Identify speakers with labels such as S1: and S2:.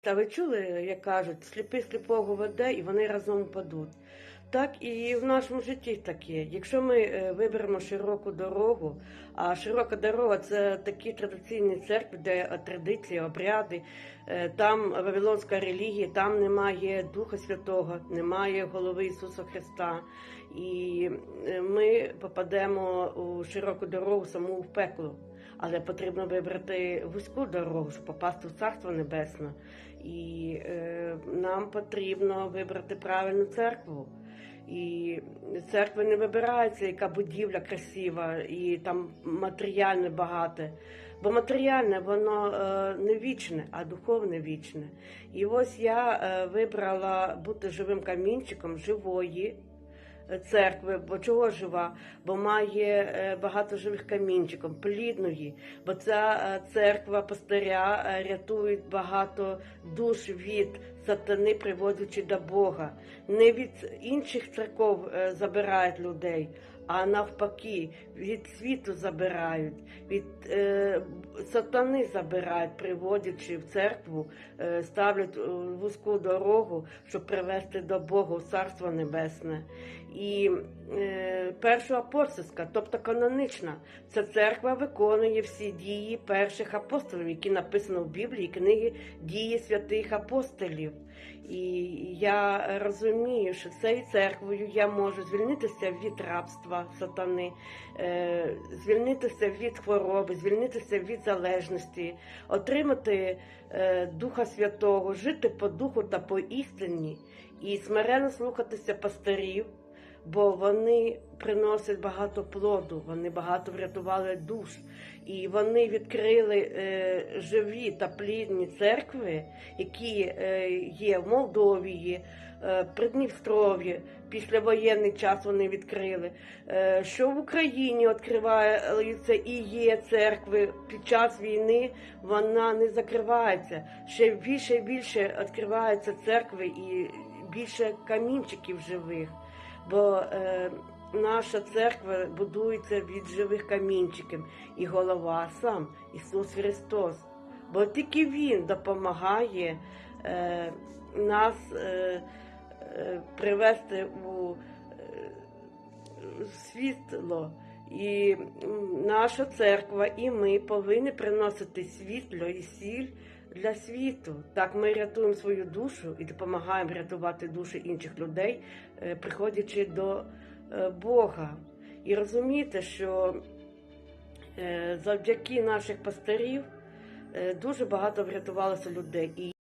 S1: Та ви чули, як кажуть, сліпий сліпого веде і вони разом падуть. Так і в нашому житті таке. Якщо ми е, виберемо широку дорогу, а широка дорога це такі традиційні церкви, де е, традиції, обряди, е, там Вавилонська релігія, там немає Духа Святого, немає голови Ісуса Христа. І ми попадемо у широку дорогу саму в пекло. Але потрібно вибрати вузьку дорогу, щоб попасти в Царство Небесне. І е, нам потрібно вибрати правильну церкву. І церква не вибирається, яка будівля красива і там матеріальне багате. Бо матеріальне воно е, не вічне, а духовне вічне. І ось я е, вибрала бути живим камінчиком живої церкви, бо чого жива? Бо має е, багато живих камінчиків, плідної, бо ця е, церква пастиря е, рятує багато душ від сатани, приводячи до Бога. Не від інших церков забирають людей. А навпаки, від світу забирають, від е, сатани забирають, приводячи в церкву, е, ставлять вузьку дорогу, щоб привести до Бога в Царство Небесне. І е, першоапостольська, тобто канонична, ця церква виконує всі дії перших апостолів, які написано в Біблії, книги дії святих апостолів. І я розумію, що цією церквою я можу звільнитися від рабства сатани, е, звільнитися від хвороби, звільнитися від залежності, отримати е, Духа Святого, жити по духу та по істині і смиренно слухатися пастирів, бо вони приносять багато плоду, вони багато врятували душ, і вони відкрили е, живі та плідні церкви, які е, є в Молдовії, е, Придністров'ї. Післявоєнний час вони відкрили. Е, що в Україні відкриваються і є церкви під час війни, вона не закривається. Ще більше і більше відкриваються церкви і більше камінчиків живих. Бо е, наша церква будується від живих камінчиків, і голова сам Ісус Христос. Бо тільки Він допомагає е, нас е, е, привести у е, світло. І наша церква, і ми повинні приносити світло і сіль для світу. Так ми рятуємо свою душу і допомагаємо рятувати душі інших людей, е, приходячи до е, Бога. І розумієте, що е, завдяки наших пастирів дуже багато врятувалося людей.